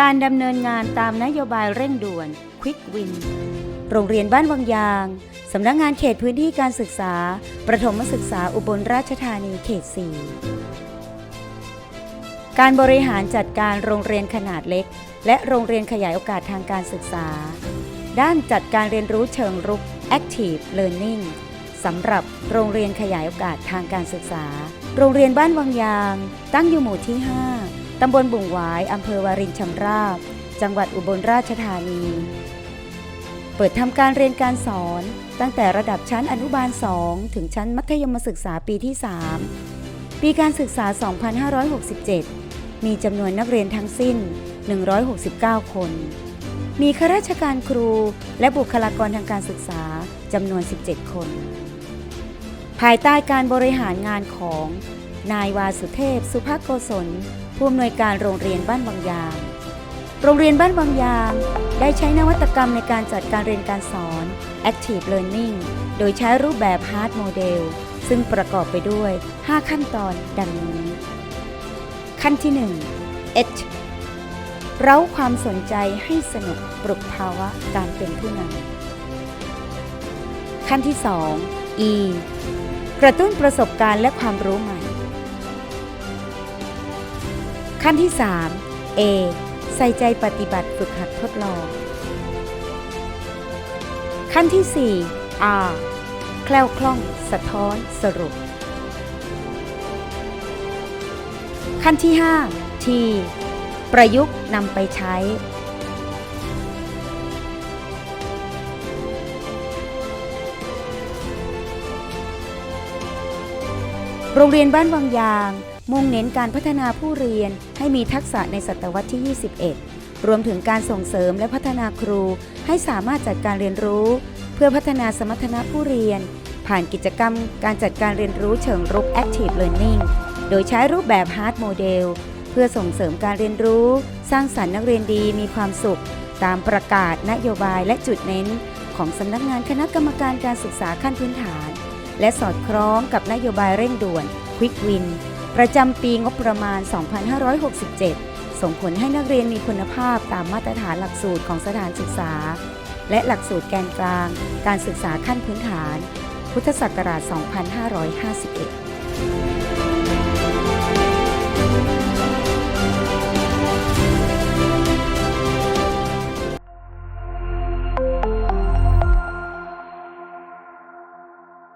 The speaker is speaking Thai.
การดำเนินงานตามนโยบายเร่งด่วน Quick Win โรงเรียนบ้านวังยาง สำนักงานเขตพื้นที่การศึกษา ประถมศึกษาอุบลราชธานีเขต 4 การบริหารจัดการโรงเรียนขนาดเล็ก และโรงเรียนขยายโอกาสทางการศึกษา ด้านจัดการเรียนรู้เชิงรุก Active Learning สำหรับโรงเรียนขยายโอกาสทางการศึกษา โรงเรียนบ้านวังยาง ตั้งอยู่หมู่ที่ 5 ตำบลบุ่งหวายอำเภอวารินชำราบ จังหวัดอุบลราชธานี เปิดทำการเรียนการสอนตั้งแต่ระดับชั้นอนุบาล 2 ถึงชั้นมัธยมศึกษาปีที่ 3 ปีการศึกษา 2567 มีจำนวนนักเรียนทั้งสิ้น 169 คน มีข้าราชการครูและบุคลากรทางการศึกษาจำนวน 17 คน ภายใต้การบริหารงานของนายวาสุเทพ สุภโกศล ผู้อำนวยการโรงเรียนบ้านบางยาง โรงเรียนบ้านบางยาง ได้ใช้นวัตกรรมในการจัดการเรียนการสอน Active Learning โดยใช้รูปแบบ Hard Model ซึ่งประกอบไปด้วย 5 ขั้นตอนดังนี้ ขั้นที่ 1 H เร้าความสนใจให้สนุกปลุกภาวะการเป็นผู้นำขั้นที่ 2 E กระตุ้นประสบการณ์และความรู้ใหม่ ขั้นที่ 3 A ใส่ใจปฏิบัติฝึกหัดทดลอง ขั้นที่ 4 R แคล่วคล่อง สะท้อนสรุป ขั้นที่ 5 T ประยุกต์นำไปใช้ โรงเรียนบ้านวังยาง มุ่งเน้นการพัฒนาผู้เรียนให้มีทักษะในศตวรรษที่ 21 รวมถึงการส่งเสริมและพัฒนาครูให้สามารถจัดการเรียนรู้ เพื่อพัฒนาสมรรถนะผู้เรียน ผ่านกิจกรรมการจัดการเรียนรู้เชิงรุก Active Learning โดยใช้รูปแบบ Hard Model เพื่อส่งเสริมการเรียนรู้ สร้างสรรค์นักเรียนดีมีความสุข ตามประกาศนโยบายและจุดเน้น ของสำนักงานคณะกรรมการการศึกษาขั้นพื้นฐาน และสอดคล้องกับนโยบายเร่งด่วน Quick Win ประจำปีงบประมาณ 2567 ส่งผลให้นักเรียนมีคุณภาพตามมาตรฐานหลักสูตรของสถานศึกษา และหลักสูตรแกนกลาง การศึกษาขั้นพื้นฐาน พุทธศักราช 2551